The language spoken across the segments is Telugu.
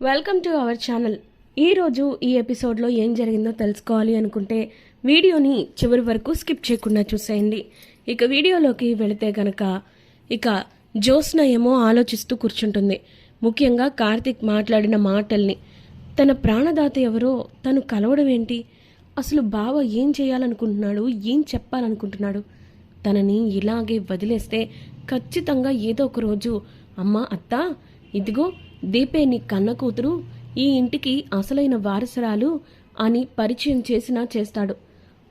Welcome to our channel. ఈరోజు ఈ ఎపిసోడ్లో ఏం జరిగిందో తెలుసుకోవాలి అనుకుంటే వీడియోని చివరి వరకు స్కిప్ చేయకుండా చూసేయండి. ఇక వీడియోలోకి వెళితే గనక ఇక జ్యోత్స్న ఏమో ఆలోచిస్తూ కూర్చుంటుంది. ముఖ్యంగా కార్తిక్ మాట్లాడిన మాటల్ని. తన ప్రాణదాత ఎవరో తను కలవడం ఏంటి? అసలు బావ ఏం చేయాలనుకుంటున్నాడు? ఏం చెప్పాలనుకుంటున్నాడు? తనని ఇలాగే వదిలేస్తే ఖచ్చితంగా ఏదో ఒక రోజు అమ్మ అత్త ఇదిగో దీపే నీ కన్న కూతురు ఈ ఇంటికి అసలైన వారసురాలు అని పరిచయం చేసినా చేస్తాడు.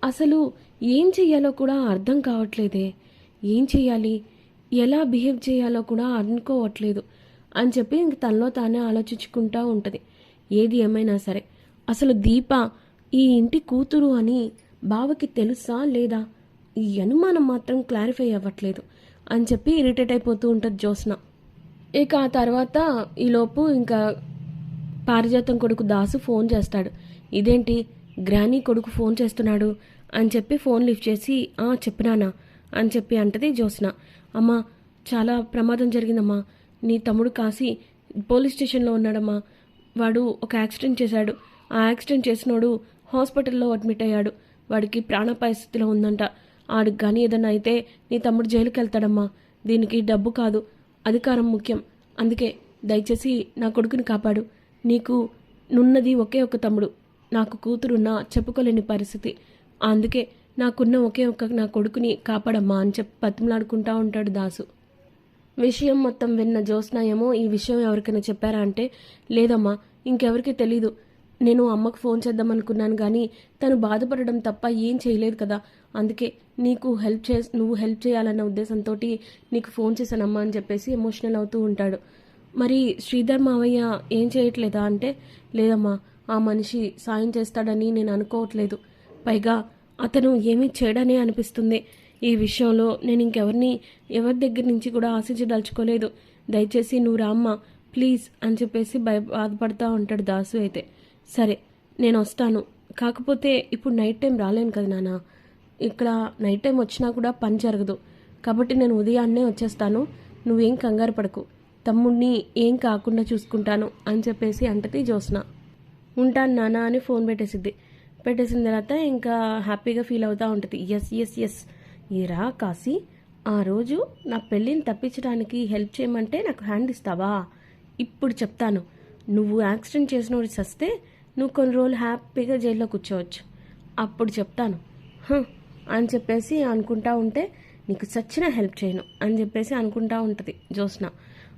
అసలు ఏం చెయ్యాలో కూడా అర్థం కావట్లేదే. ఏం చెయ్యాలి? ఎలా బిహేవ్ చేయాలో కూడా అనుకోవట్లేదు అని చెప్పి ఇంక తనలో తానే ఆలోచించుకుంటూ ఉంటుంది. ఏది ఏమైనా సరే. అసలు దీప ఈ ఇంటి కూతురు అని బావకి తెలుసా లేదా? ఈ అనుమానం మాత్రం క్లారిఫై అవ్వట్లేదు అని చెప్పి ఇరిటేట్ అయిపోతూ ఉంటుంది జ్యోత్స్న. ఇక ఆ తర్వాత ఈలోపు ఇంకా పారిజాతం కొడుకు దాసు ఫోన్ చేస్తాడు. ఇదేంటి? గ్రానీ కొడుకు ఫోన్ చేస్తున్నాడు అని చెప్పి ఫోన్ లిఫ్ట్ చేసి ఆ చెప్పినానా అని చెప్పి అంటది జ్యోత్స్న. అమ్మా చాలా ప్రమాదం జరిగిందమ్మా. నీ తమ్ముడు కాసి పోలీస్ స్టేషన్లో ఉన్నాడమ్మా. వాడు ఒక యాక్సిడెంట్ చేశాడు. ఆ యాక్సిడెంట్ చేసినోడు హాస్పిటల్లో అడ్మిట్ అయ్యాడు. వాడికి ప్రాణాపాయ స్థితిలో ఉందంట. ఆడికి కానీ ఏదన్నా అయితే నీ తమ్ముడు జైలుకి వెళ్తాడమ్మా దీనికి డబ్బు కాదు. అధికారం ముఖ్యం. అందుకే దయచేసి నా కొడుకుని కాపాడు. నీకు నున్నది ఒకే ఒక తమ్ముడు. నాకు కూతురున్నా చెప్పుకోలేని పరిస్థితి. అందుకే నాకున్న ఒకే ఒక నా కొడుకుని కాపాడమ్మా అని చెప్పి పతిమలాడుకుంటా ఉంటాడు దాసు. విషయం మొత్తం విన్న జ్యోత్స్న ఏమో ఈ విషయం ఎవరికైనా చెప్పారా అంటే లేదమ్మా ఇంకెవరికి తెలీదు. నేను అమ్మకు ఫోన్ చేద్దాం అనుకున్నాను కానీ తను బాధపడడం తప్ప ఏం చేయలేదు కదా. అందుకే నీకు హెల్ప్ చే నువ్వు హెల్ప్ చేయాలన్న ఉద్దేశంతో నీకు ఫోన్ చేశానమ్మా అని చెప్పేసి ఎమోషనల్ అవుతూ ఉంటాడు. మరి శ్రీధర్ మావయ్య ఏం చేయట్లేదా అంటే లేదమ్మా ఆ మనిషి సాయం చేస్తాడని నేను అనుకోవట్లేదు. పైగా అతను ఏమీ చేయడనే అనిపిస్తుంది. ఈ విషయంలో నేను ఇంకెవరిని ఎవరి దగ్గర నుంచి కూడా ఆశించదలుచుకోలేదు. దయచేసి నువ్వు రామ్మా ప్లీజ్ అని చెప్పేసి భయ బాధపడతా ఉంటాడు దాసు అయితే. సరే నేను వస్తాను. కాకపోతే ఇప్పుడు నైట్ టైం రాలేను కదా నాన్న. ఇక్కడ నైట్ టైం వచ్చినా కూడా పని జరగదు. కాబట్టి నేను ఉదయాన్నే వచ్చేస్తాను. నువ్వేం కంగారు పడకు. తమ్ముడిని ఏం కాకుండా చూసుకుంటాను అని చెప్పేసి అంటది జ్యోత్స్న. ఉంటాను నాన్న అని ఫోన్ పెట్టేసిద్ది. పెట్టేసిన తర్వాత ఇంకా హ్యాపీగా ఫీల్ అవుతూ ఉంటుంది. ఎస్ ఎస్ ఎస్ ఈరా కాశీ ఆ రోజు నా పెళ్ళిని తప్పించడానికి హెల్ప్ చేయమంటే నాకు హ్యాండ్ ఇస్తావా? ఇప్పుడు చెప్తాను. నువ్వు యాక్సిడెంట్ చేసినోడు చస్తే నువ్వు కొన్ని రోజులు హ్యాపీగా జైల్లో కూర్చోవచ్చు. అప్పుడు చెప్తాను. "హ" అని చెప్పేసి అనుకుంటా ఉంటే నీకు చచ్చిన హెల్ప్ చేయను అని చెప్పేసి అనుకుంటా ఉంటుంది జ్యోత్స్న.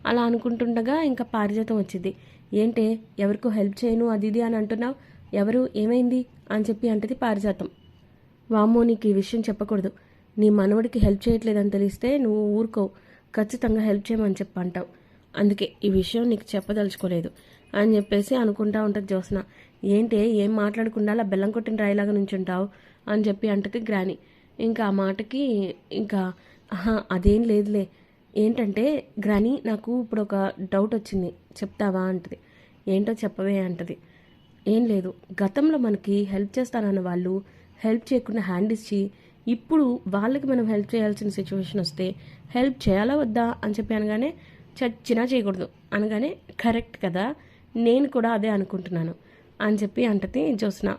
అలా అనుకుంటుండగా ఇంకా పారిజాతం వచ్చింది. ఏంటే ఎవరికో హెల్ప్ చేయను అది ఇది అని అంటున్నావు? ఎవరు? ఏమైంది? అని చెప్పి అంటది పారిజాతం. వామ్మో నీకు ఈ విషయం చెప్పకూడదు. నీ మనవడికి హెల్ప్ చేయట్లేదని తెలిస్తే నువ్వు ఊరుకోవు ఖచ్చితంగా హెల్ప్ చేయమని చెప్పి అంటావు అందుకే ఈ విషయం నీకు చెప్పదలుచుకోలేదు అని చెప్పేసి అనుకుంటా ఉంటుంది జ్యోత్స్న. ఏంటే ఏం మాట్లాడకుండా అలా బెల్లం కొట్టిన రాయిలాగా నుంచుంటావు అని చెప్పి అంటది గ్రాని. ఇంకా ఆ మాటకి ఇంకా అదేం లేదులే. ఏంటంటే గ్రాని నాకు ఇప్పుడు ఒక డౌట్ వచ్చింది. చెప్తావా? అంటది. ఏంటో చెప్పవే అంటది. ఏం లేదు. గతంలో మనకి హెల్ప్ చేస్తానన్న వాళ్ళు హెల్ప్ చేయకుండా హ్యాండ్ ఇచ్చి ఇప్పుడు వాళ్ళకి మనం హెల్ప్ చేయాల్సిన సిచ్యువేషన్ వస్తే హెల్ప్ చేయాలా వద్దా అని చెప్పి అనగానే చచ్చినా చేయకూడదు. అనగానే కరెక్ట్ కదా. నేను కూడా అదే అనుకుంటున్నాను. అని చెప్పి అంటది జ్యోత్స్న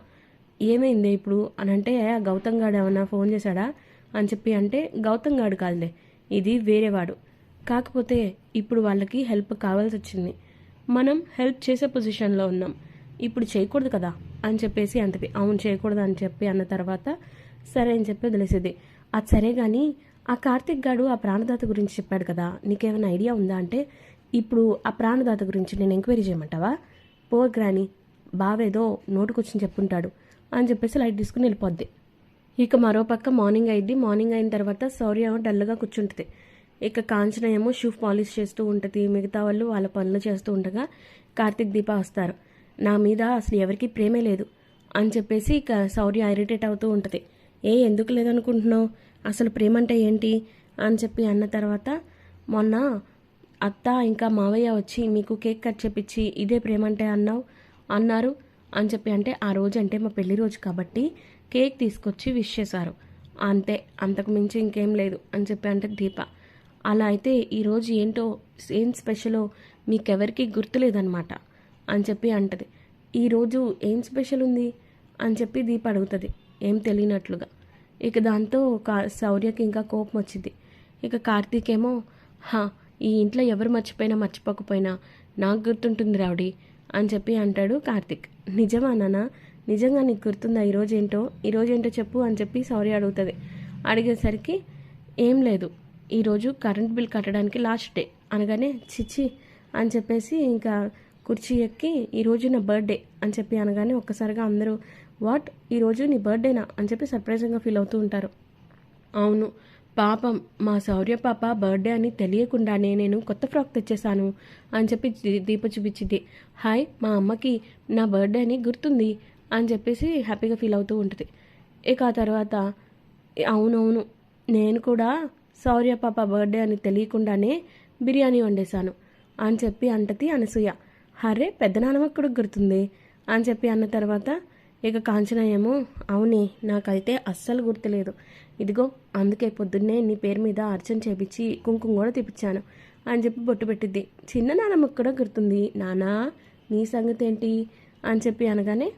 ఏమైంది ఇప్పుడు? అని అంటే గౌతమ్ గాడు ఏమన్నా ఫోన్ చేశాడా? అని చెప్పి అంటే గౌతమ్ గాడు కాదులే ఇది వేరేవాడు కాకపోతే ఇప్పుడు వాళ్ళకి హెల్ప్ కావాల్సి వచ్చింది. మనం హెల్ప్ చేసే పొజిషన్లో ఉన్నాం. ఇప్పుడు చేయకూడదు కదా? అని చెప్పేసి అంటది. అవును చేయకూడదు అని చెప్పి అన్న తర్వాత సరే అని చెప్పి వదిలేసేది. అది సరే కానీ ఆ కార్తిక్ గాడు ఆ ప్రాణదాత గురించి చెప్పాడు కదా నీకేమైనా ఐడియా ఉందా? అంటే ఇప్పుడు ఆ ప్రాణదాత గురించి నేను ఎంక్వైరీ చేయమంటావా? పోర్ గ్రాని బావేదో నోటుకొచ్చి చెప్పుంటాడు అని చెప్పేసి లైట్ తీసుకుని వెళ్ళిపోద్ది. ఇక మరోపక్క మార్నింగ్ అయింది. మార్నింగ్ అయిన తర్వాత సౌర్య ఏమో డల్గా కూర్చుంటుంది. ఇక కాంచన ఏమో షూ పాలిష్ చేస్తూ ఉంటుంది. మిగతా వాళ్ళు వాళ్ళ పనులు చేస్తూ ఉండగా కార్తిక్ దీప వస్తారు. నా మీద అసలు ఎవరికి ప్రేమే లేదు అని చెప్పేసి ఇక శౌర్య ఇరిటేట్ అవుతూ ఉంటుంది. ఏ ఎందుకు లేదనుకుంటున్నావు? అసలు ప్రేమ అంటే ఏంటి? అని చెప్పి అన్న తర్వాత మొన్న అత్త ఇంకా మావయ్య వచ్చి మీకు కేక్ కట్ చేపించి ఇదే ప్రేమ అంటే అన్నావు? అన్నారు. అని చెప్పి అంటే ఆ రోజు అంటే మా పెళ్ళి రోజు కాబట్టి కేక్ తీసుకొచ్చి విష్ చేశారు. అంతే అంతకు మించి ఇంకేం లేదు అని చెప్పి అంటే దీప. అలా అయితే ఈరోజు ఏంటో ఏం స్పెషలో మీకెవరికి గుర్తులేదనమాట అని చెప్పి అంటది. ఈరోజు ఏం స్పెషల్ ఉంది? అని చెప్పి దీప అడుగుతుంది ఏం తెలియనట్లుగా. ఇక దాంతో కా శౌర్యకి ఇంకా కోపం వచ్చింది. ఇక కార్తీక్ ఏమో హా ఈ ఇంట్లో ఎవరు మర్చిపోయినా మర్చిపోకపోయినా నాకు గుర్తుంటుంది రావుడి. అని చెప్పి అంటాడు కార్తీక్. నిజమా నాన్న? నిజంగా నీకు గుర్తుందా ఈరోజేంటో ఈరోజేంటో ఏంటో చెప్పు అని చెప్పి సారీ అడుగుతుంది. అడిగేసరికి ఏం లేదు. ఈరోజు కరెంట్ బిల్ కట్టడానికి లాస్ట్ డే. అనగానే చిచ్చి అని చెప్పేసి ఇంకా కుర్చీ ఎక్కి ఈరోజు నా బర్త్డే అని చెప్పి అనగానే ఒక్కసారిగా అందరూ వాట్? ఈరోజు నీ బర్త్డేనా? అని చెప్పి సర్ప్రైజింగ్గా ఫీల్ అవుతూ ఉంటారు. అవును. పాపం మా శౌర్య పాప బర్త్డే అని తెలియకుండానే నేను కొత్త ఫ్రాక్ తెచ్చేశాను అని చెప్పి దీప చూపించింది. హాయ్ మా అమ్మకి నా బర్త్డే అని గుర్తుంది అని చెప్పేసి హ్యాపీగా ఫీల్ అవుతూ ఉంటుంది. ఇక ఆ తర్వాత అవునవును నేను కూడా శౌర్య పాప బర్త్డే అని తెలియకుండానే బిర్యానీ వండేశాను అని చెప్పి అంటది అనసూయ. హరే పెద్దనాన్నమ్మకు కూడా గుర్తుంది అని చెప్పి అన్న తర్వాత ఇక కాంచన ఏమో అవునే నాకైతే అస్సలు గుర్తులేదు. ఇదిగో అందుకే పొద్దున్నే నీ పేరు మీద అర్చన చేపించి కుంకుమ కూడా తెప్పించాను అని చెప్పి బొట్టు పెట్టిద్ది. చిన్న నానమ్మకు కూడా గుర్తుంది నానా నీ సంగతి ఏంటి? అని చెప్పి అనగానే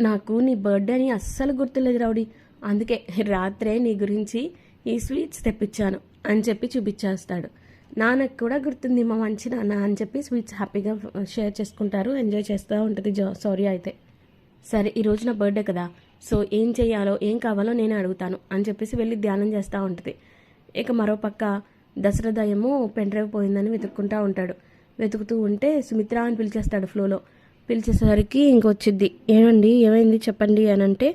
నాకు నీ బర్త్డే అని అస్సలు గుర్తులేదు రౌడీ అందుకే రాత్రే నీ గురించి ఈ స్వీట్స్ తెప్పించాను అని చెప్పి చూపించేస్తాడు. నాన్నకు కూడా గుర్తుంది మా మంచి నాన్న అని చెప్పి స్వీట్స్ హ్యాపీగా షేర్ చేసుకుంటారు ఎంజాయ్ చేస్తూ ఉంటుంది జో సారీ అయితే. సరే ఈరోజు నా బర్త్డే కదా. సో ఏం చేయాలో ఏం కావాలో నేను అడుగుతాను అని చెప్పేసి వెళ్ళి ధ్యానం చేస్తూ ఉంటుంది. ఇక మరోపక్క దశరథ ఏమో పెన్ డ్రైవ్ పోయిందని వెతుక్కుంటూ ఉంటాడు. వెతుకుతూ ఉంటే సుమిత్ర అని పిలిచేస్తాడు ఫ్లోలో. పిలిచేసరికి ఇంకొచ్చిద్ది. ఏమండి ఏమైంది చెప్పండి అని అంటే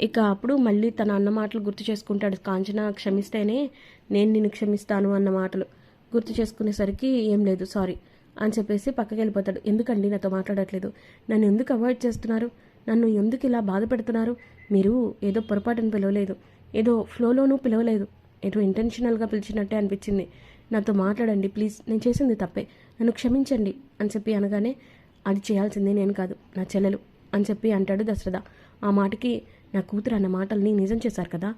ఇక అప్పుడు మళ్ళీ తన అన్న మాటలు గుర్తు చేసుకుంటాడు. కాంచన క్షమిస్తేనే నేను నిన్ను క్షమిస్తాను అన్న మాటలు గుర్తు చేసుకునేసరికి ఏం లేదు సారీ అని చెప్పేసి పక్కకి వెళ్ళిపోతాడు. ఎందుకండి నాతో మాట్లాడట్లేదు? నన్ను ఎందుకు అవాయిడ్ చేస్తున్నారు? నన్ను ఎందుకు ఇలా బాధ పెడుతున్నారు? మీరు ఏదో పొరపాటును పిలవలేదు. ఏదో ఫ్లోలోనూ పిలవలేదు. ఏదో ఇంటెన్షనల్గా పిలిచినట్టే అనిపించింది. నాతో మాట్లాడండి ప్లీజ్. నేను చేసింది తప్పే. నన్ను క్షమించండి అని చెప్పి అనగానే అది చేయాల్సింది నేను కాదు నా చెల్లెలు అని చెప్పి అంటాడు దశరథ. ఆ మాటకి నా కూతురు అన్న మాటల్ని నిజం చేశారు కదా?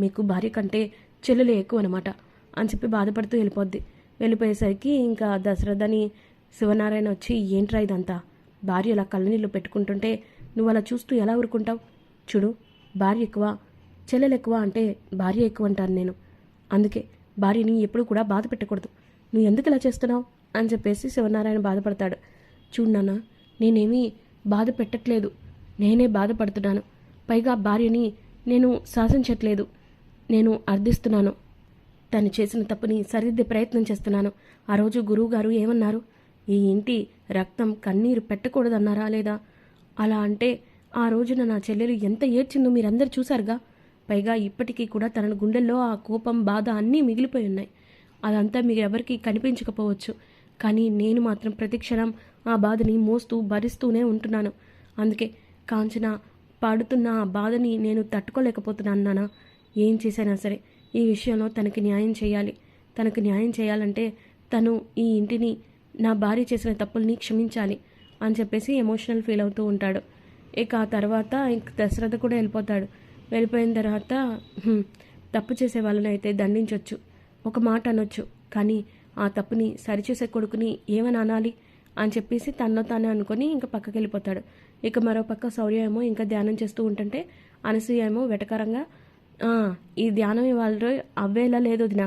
మీకు భార్య కంటే చెల్లెలే ఎక్కువ అనమాట అని చెప్పి బాధపడుతూ వెళ్ళిపోద్ది. వెళ్ళిపోయేసరికి ఇంకా దశరథని శివనారాయణ వచ్చి ఏంట్రా ఇదంతా? భార్య అలా కళ్ళనీళ్ళు పెట్టుకుంటుంటే నువ్వు అలా చూస్తూ ఎలా ఊరుకుంటావు? చూడు భార్య ఎక్కువ చెల్లెలు ఎక్కువ అంటే భార్య ఎక్కువ అంటాను నేను. అందుకే భార్యని ఎప్పుడు కూడా బాధ పెట్టకూడదు. నువ్వు ఎందుకు ఇలా చేస్తున్నావు? అని చెప్పేసి శివనారాయణ బాధపడతాడు. చూడు నాన్న నేనేమీ బాధ పెట్టట్లేదు. నేనే బాధపడుతున్నాను. పైగా భార్యని నేను శాసించట్లేదు. నేను అర్థిస్తున్నాను. తను చేసిన తప్పుని సరిదిద్దే ప్రయత్నం చేస్తున్నాను. ఆ రోజు గురువుగారు ఏమన్నారు? ఈ ఇంటి రక్తం కన్నీరు పెట్టకూడదన్నారా లేదా? అలా అంటే ఆ రోజున నా చెల్లెలు ఎంత ఏడ్చిందో మీరందరూ చూశారుగా. పైగా ఇప్పటికీ కూడా తన గుండెల్లో ఆ కోపం బాధ అన్నీ మిగిలిపోయి ఉన్నాయి. అదంతా మీరెవరికీ కనిపించకపోవచ్చు. కానీ నేను మాత్రం ప్రతిక్షణం ఆ బాధని మోస్తూ భరిస్తూనే ఉంటున్నాను. అందుకే కాంచన పాడుతున్న ఆ బాధని నేను తట్టుకోలేకపోతున్నాను నాన్న ఏం చేసైనా సరే ఈ విషయంలో తనకి న్యాయం చేయాలి. తనకు న్యాయం చేయాలంటే తను ఈ ఇంటిని నా భార్య చేసిన తప్పుల్ని క్షమించాలి అని చెప్పేసి ఎమోషనల్ ఫీల్ అవుతూ ఉంటాడు. ఇక ఆ తర్వాత ఇంక దశరథ కూడా వెళ్ళిపోతాడు. వెళ్ళిపోయిన తర్వాత తప్పు చేసే వాళ్ళని అయితే దండించవచ్చు ఒక మాట అనొచ్చు. కానీ ఆ తప్పుని సరిచేసే కొడుకుని ఏమని అనాలి? అని చెప్పేసి తనలో తానే అనుకొని ఇంకా పక్కకి వెళ్ళిపోతాడు. ఇక మరో పక్క శౌర్య ఏమో ఇంకా ధ్యానం చేస్తూ ఉంటుంటే అనసూయ ఏమో వెటకరంగా ఈ ధ్యానం ఇవాళ అవ్వేలా లేదు వదినా.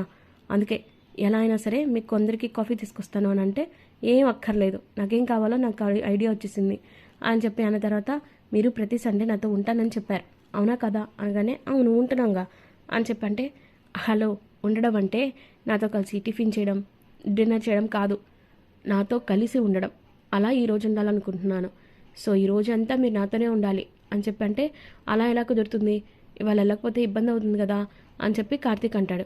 అందుకే ఎలా అయినా సరే మీకు కొందరికి కాఫీ తీసుకొస్తాను అని అంటే ఏం అక్కర్లేదు. నాకేం కావాలో నాకు ఐ- ఐడియా వచ్చేసింది అని చెప్పి అన్న తర్వాత మీరు ప్రతి సండే నాతో ఉంటానని చెప్పారు. అవునా కదా? అనగానే అవును ఉంటున్నాగా అని చెప్పంటే హలో ఉండడం అంటే నాతో కలిసి టిఫిన్ చేయడం డిన్నర్ చేయడం కాదు. నాతో కలిసి ఉండడం. అలా ఈ రోజు ఉండాలనుకుంటున్నాను. సో ఈ రోజు అంతా మీరు నాతోనే ఉండాలి అని చెప్పంటే అలా ఎలా కుదురుతుంది? ఇవాళ వెళ్ళకపోతే ఇబ్బంది అవుతుంది కదా? అని చెప్పి కార్తీక్ అంటాడు.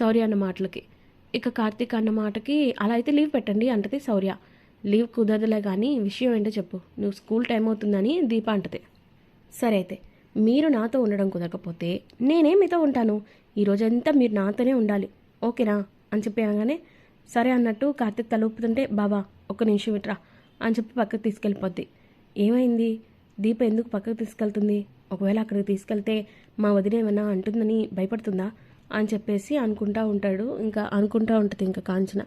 సారీ అన్న మాటలకి. ఇక కార్తీక్ అన్న మాటకి అలా అయితే లీవ్ పెట్టండి అంటది శౌర్య. లీవ్ కుదరదులే కానీ విషయం ఏంటో చెప్పు. నువ్వు స్కూల్ టైం అవుతుందని దీప అంటది. సరే అయితే మీరు నాతో ఉండడం కుదరకపోతే నేనే మీతో ఉంటాను? ఈ రోజంతా మీరు నాతోనే ఉండాలి. ఓకేనా? అని చెప్పి అనగానే సరే అన్నట్టు కార్తీక్ తల ఊపుతుంటే బాబా ఒక్క నిమిషం ఇట్రా అని చెప్పి పక్కకు తీసుకెళ్ళిపోద్ది. ఏమైంది? దీప ఎందుకు పక్కకు తీసుకెళ్తుంది? ఒకవేళ అక్కడికి తీసుకెళ్తే మా వదిన ఏమన్నా అంటుందని భయపడుతుందా? అని చెప్పేసి అనుకుంటా ఉంటాడు. ఇంకా అనుకుంటా ఉంటుంది ఇంకా కాంచన.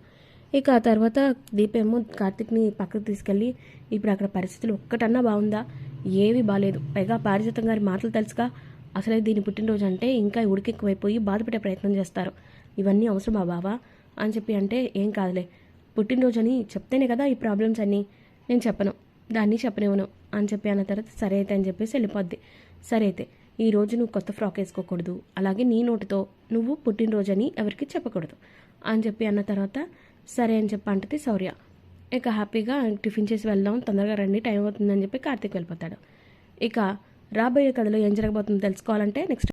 ఇక ఆ తర్వాత దీపేమో కార్తిక్ని పక్కకు తీసుకెళ్ళి ఇప్పుడు అక్కడ పరిస్థితులు ఒక్కటన్నా బాగుందా? ఏవి బాగాలేదు పైగా పారిజాతం గారి మాటలు తెలుసుగా అసలే దీని పుట్టినరోజు అంటే ఇంకా ఉడికెక్కువైపోయి బాధపడే ప్రయత్నం చేస్తారు. ఇవన్నీ అవసరమా బావా? అని చెప్పి అంటే ఏం కాదులే. పుట్టినరోజు అని చెప్తేనే కదా ఈ ప్రాబ్లమ్స్ అన్నీ. నేను చెప్పను. దాన్ని చెప్పనివ్వను. అని చెప్పి అన్న తర్వాత సరే అయితే అని చెప్పేసి వెళ్ళిపోద్ది. సరే అయితే. ఈ రోజు నువ్వు కొత్త ఫ్రాక్ వేసుకోకూడదు. అలాగే నీ నోటితో నువ్వు పుట్టినరోజు అని ఎవరికి చెప్పకూడదు. అని చెప్పి అన్న తర్వాత సరే అని చెప్పి అంటది శౌర్య. ఇక హ్యాపీగా టిఫిన్ చేసి వెళ్దాం తొందరగా రండి టైం అవుతుందని చెప్పి కార్తీక్ వెళ్ళిపోతాడు. ఇక రాబోయే కథలో ఏం జరగబోతుందో తెలుసుకోవాలంటే నెక్స్ట్